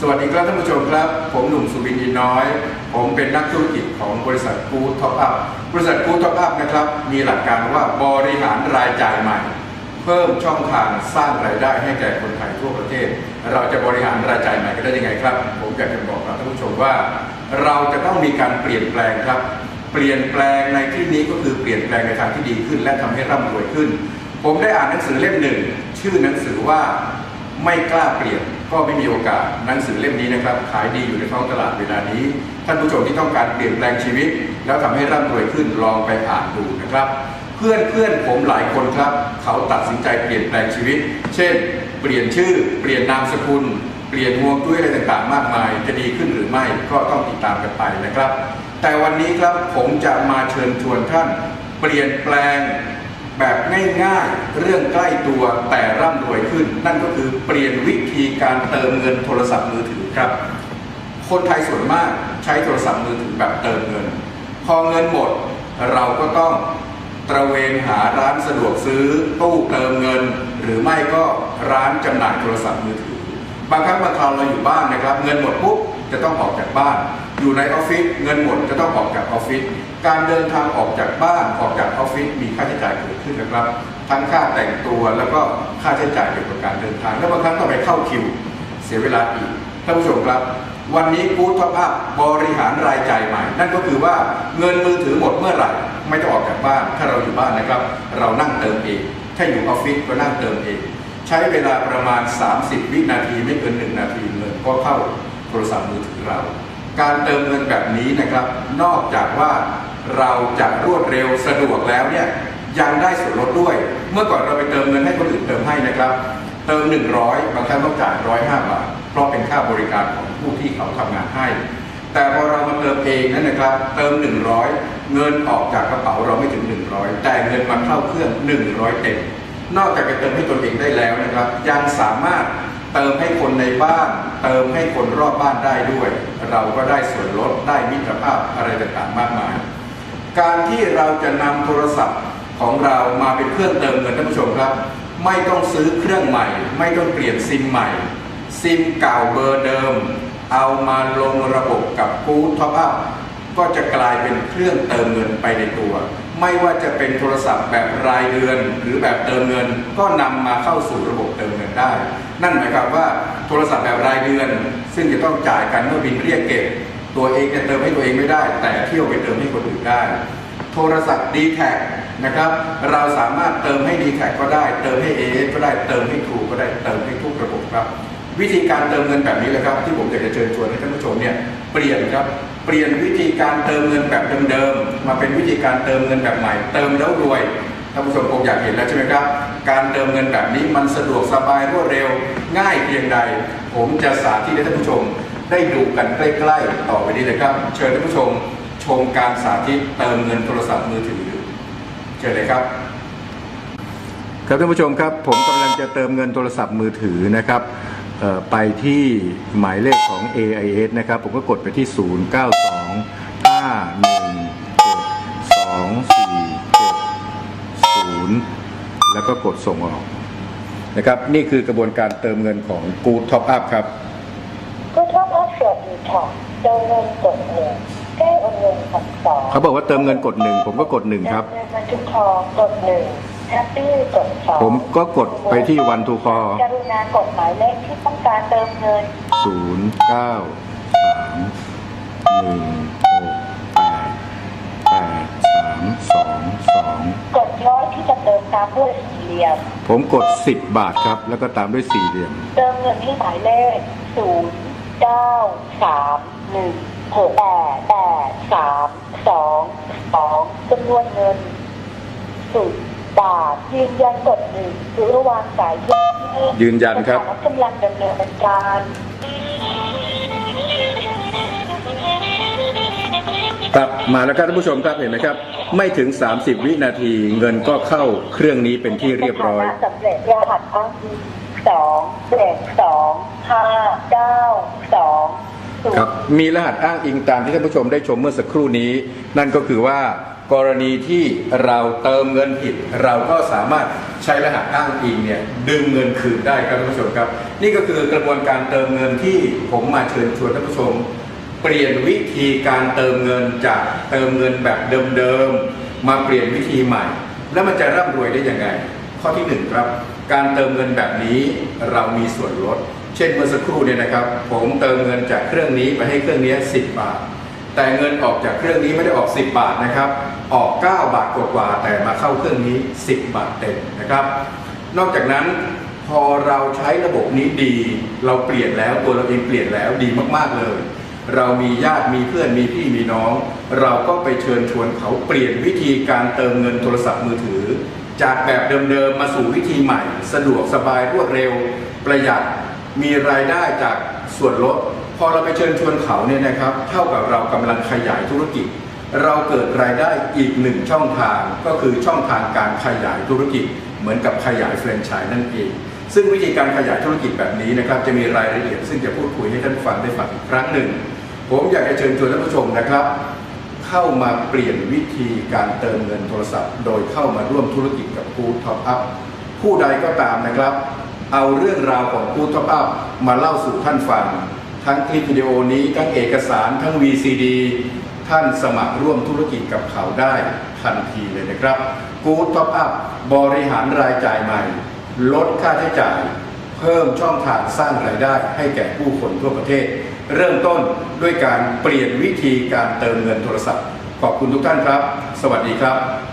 สวัสดีครับท่านผู้ชมครับ ผมหนุ่มสุบินอินน้อย ผมเป็นนักธุรกิจของบริษัทกูท็อปอัพบริษัทกูท็อปอัพนะครับ มีหลักการว่าบริหารรายจ่ายใหม่ เพิ่มช่องทางสร้างรายได้ให้แก่คนไทยทั่วประเทศ เราจะบริหารรายจ่ายใหม่กันได้ยังไงครับ ผมอยากจะบอกกับท่านผู้ชมว่า เราจะต้องมีการเปลี่ยนแปลงครับ เปลี่ยนแปลงในที่นี้ก็คือเปลี่ยนแปลงในทางที่ดีขึ้น และทำให้ร่ำรวยขึ้น ผมได้อ่านหนังสือเล่มหนึ่งชื่อหนังสือว่าไม่กล้าเปลี่ยน ก็ไม่มีโอกาสหนังสือเล่มนี้นะครับ ขายดีอยู่ในท้องตลาดเวลานี้ ท่านผู้ชมที่ต้องการเปลี่ยนแปลงชีวิต แล้วทำให้ร่ำรวยขึ้นลองไปอ่านดูนะครับ เพื่อนเพื่อนผมหลายคนครับ เขาตัดสินใจเปลี่ยนแปลงชีวิต เช่น เปลี่ยนชื่อ เปลี่ยนนามสกุล เปลี่ยนวงจุ้ยอะไรต่างๆ มากมาย จะดีขึ้นหรือไม่ก็ต้องติดตามกันไปนะครับ แต่วันนี้ครับผมจะมาเชิญชวนท่าน เปลี่ยนแปลง แบบง่ายๆ เรื่องใกล้ตัวแต่ร่ำรวยขึ้น นั่นก็คือเปลี่ยนวิธีการเติมเงินโทรศัพท์มือถือครับ คนไทยส่วนมากใช้โทรศัพท์มือถือแบบเติมเงิน พอเงินหมดเราก็ต้องตระเวนหาร้านสะดวกซื้อตู้เติมเงิน หรือไม่ก็ร้านจำหน่ายโทรศัพท์มือถือ บางครั้งบางคราวเราอยู่บ้านนะครับ เงินหมดปุ๊บจะต้องออกจากบ้าน อยู่ในออฟฟิศเงินหมดจะต้องออกจากออฟฟิศการเดินทางออกจากบ้านออกจากออฟฟิศมีค่าใช้จ่ายเกิดขึ้นนะครับ ทั้งค่าแต่งตัวแล้วก็ค่าใช้จ่ายเกี่ยวกับการเดินทาง แล้วบางครั้งต้องไปเข้าคิว เสียเวลาอีกท่านผู้ชมครับ วันนี้กู๊ดท็อปอัพบริหารรายจ่ายใหม่ นั่นก็คือว่าเงินมือถือหมดเมื่อไหร่ไม่ต้องออกจากบ้าน ถ้าเราอยู่บ้านนะครับ เรานั่งเติมเองถ้าอยู่ออฟฟิศก็นั่งเติมเอง ใช้เวลาประมาณ 30 วินาทีไม่เกิน 1 นาทีเงินก็เข้าโทรศัพท์มือถือเรา การเติมเงินแบบนี้นะครับ นอกจากว่าเราจะรวดเร็วสะดวกแล้วเนี่ยยังได้ส่วนลดด้วย เมื่อก่อนเราไปเติมเงินให้คนอื่นเติมให้นะครับ เติม 100 บางครั้งต้องจ่าย105 บาท เพราะเป็นค่าบริการของผู้ที่เขาทำงานให้ แต่พอเรามาเติมเองนั้นนะครับ เติม 100 เงินออกจากกระเป๋าเราไม่ถึง 100 แต่เงินมาเข้าเครื่อง 100 เต็ม นอกจากจะเติมให้ตนเองได้แล้วนะครับ ยังสามารถเติมให้คนในบ้าน เติมให้คนรอบบ้านได้ด้วย เราก็ได้ส่วนลดได้มิตรภาพอะไรต่างๆมากมาย การที่เราจะนำโทรศัพท์ของเรามาเป็นเครื่องเติมเงินท่านผู้ชมครับ ไม่ต้องซื้อเครื่องใหม่ ไม่ต้องเปลี่ยนซิมใหม่ ซิมเก่าเบอร์เดิม เอามาลงระบบกับกู๊ดท็อปอัพก็จะกลายเป็นเครื่องเติมเงินไปในตัว ไม่ว่าจะเป็นโทรศัพท์แบบรายเดือน หรือแบบเติมเงิน ก็นำมาเข้าสู่ระบบเติมเงินได้ นั่นหมายความว่าโทรศัพท์แบบรายเดือน ซึ่งจะต้องจ่ายกันเมื่อบินเรียกเก็บ ตัวเองจะเติมให้ตัวเองไม่ได้ แต่เที่ยวไปเติมให้คนอื่นได้ โทรศัพท์ d t แท็นะครับ เราสามารถเติมให้ d t แท็ก็ได้ เติมให้ a อก็ได้ เติมให้ทูก็ได้ เติมให้ทุกระบบครับ วิธีการเติมเงินแบบนี้แหละครับที่ผมอยากจะเชิญชวนให้ท่านผู้ชมเนี่ยเปลี่ยนครับเปลี่ยนวิธีการเติมเงินแบบเดิมๆมาเป็นวิธีการเติมเงินแบบใหม่ เติมแล้วรวยท่านผู้ชมคงอยากเห็นแล้วใช่ไหมครับ การเติมเงินแบบนี้มันสะดวกสบายรวดเร็ว ง่ายเพียงใด ผมจะสาธิตให้ท่านผู้ชม ได้ดูกันใกล้ๆต่อไปนี้เลยครับ เชิญท่านผู้ชม ชมการสาธิตเติมเงินโทรศัพท์มือถือเชิญเลยครับครับท่านผู้ชมครับ ผมกำลังจะเติมเงินโทรศัพท์มือถือนะครับ ไปที่หมายเลขของ AIS นะครับ ผมก็กดไปที่ 0 9 2 5 1 7 2 4 7 0 แล้วก็กดส่งออกนะครับ นี่คือกระบวนการเติมเงินของ Good Top Up ครับก็ท็อปอัพสวัสดีค่ะเติมเงินกดหนึ่งแก้โอนเงินกดสองเขาบอกว่าเติมเงินกดหนึ่งผมก็กดหนึ่งครับเงินบันทึกทองกดหนึ่ง แฮปปี้กดสองผมก็กดไปที่ One to Call กรุณากดหมายเลขที่ต้องการเติมเงินศูนย์เก้าสามหนึ่งหกแปดแปดสามสองสองกดร้อยที่จะเติมตามด้วยสี่เหลี่ยม ผมกด10บาทครับ แล้วก็ตามด้วยสี่เหลี่ยม เติมเงินที่หมายเลขศูนย์เก้าสามหนึ่งหกแปดแปดสามสองสองจำนวนเงินศูนย์ บาท ยืนยันกดหนึ่งหรือระวางสายที่ยืนยันครับสถานะกำลังดำเนินการครับมาแล้วครับท่านผู้ชมครับเห็นไหมครับ ไม่ถึง 30 วินาทีเงินก็เข้าเครื่องนี้เป็นที่เรียบร้อยสถานะสำเร็จรหัสอ้างอิงสองเจ็ดสองห้าเก้าสองศูนครับย์มีรหัสอ้างอิงตามที่ท่านผู้ชมได้ชมเมื่อสักครู่นี้ นั่นก็คือว่า กรณีที่เราเติมเงินผิด เราก็สามารถใช้รหัสอ้างอิงเนี่ยดึงเงินคืนได้ครับท่านผู้ชมครับ นี่ก็คือกระบวนการเติมเงินที่ผมมาเชิญชวนท่านผู้ชม เปลี่ยนวิธีการเติมเงินจากเติมเงินแบบเดิมๆมาเปลี่ยนวิธีใหม่ แล้วมันจะร่ำรวยได้ยังไง ข้อที่หนึ่งครับ การเติมเงินแบบนี้เรามีส่วนลด เช่นเมื่อสักครู่เนี่ยนะครับ ผมเติมเงินจากเครื่องนี้ไปให้เครื่องนี้10 บาท แต่เงินออกจากเครื่องนี้ไม่ได้ออก 10 บาทนะครับ ออก 9 บาทกว่าแต่มาเข้าเครื่องนี้ 10 บาทเต็มนะครับ นอกจากนั้นพอเราใช้ระบบนี้ดี เราเปลี่ยนแล้วตัวเราเองเปลี่ยนแล้วดีมากๆเลย เรามีญาติมีเพื่อนมีพี่มีน้อง เราก็ไปเชิญชวนเขาเปลี่ยนวิธีการเติมเงินโทรศัพท์มือถือ จากแบบเดิมๆมาสู่วิธีใหม่ สะดวกสบายรวดเร็ว ประหยัดมีรายได้จากส่วนลด พอเราไปเชิญชวนเขาเนี่ยนะครับ เท่ากับเรากำลังขยายธุรกิจ เราเกิดรายได้อีกหนึ่งช่องทางก็คือช่องทางการขยายธุรกิจ เหมือนกับขยายแฟรนไชส์นั่นเอง ซึ่งวิธีการขยายธุรกิจแบบนี้นะครับ จะมีรายละเอียด ซึ่งจะพูดคุยให้ท่านฟังได้ฟังอีกครั้งหนึ่ง ผมอยากจะเชิญชวนท่านผู้ชมนะครับ เข้ามาเปลี่ยนวิธีการเติมเงินโทรศัพท์ โดยเข้ามาร่วมธุรกิจกับกูท็อปอัพผู้ใดก็ตามนะครับ เอาเรื่องราวของกูท็อปอัพมาเล่าสู่ท่านฟัง ทั้งคลิปวิดีโอนี้ทั้งเอกสารทั้ง VCD ท่านสมัครร่วมธุรกิจกับเขาได้ทันทีเลยนะครับกูท็อปอัพบริหารรายจ่ายใหม่ ลดค่าใช้จ่าย เพิ่มช่องทางสร้างรายได้ให้แก่ผู้คนทั่วประเทศ เริ่มต้นด้วยการเปลี่ยนวิธีการเติมเงินโทรศัพท์ ขอบคุณทุกท่านครับ สวัสดีครับ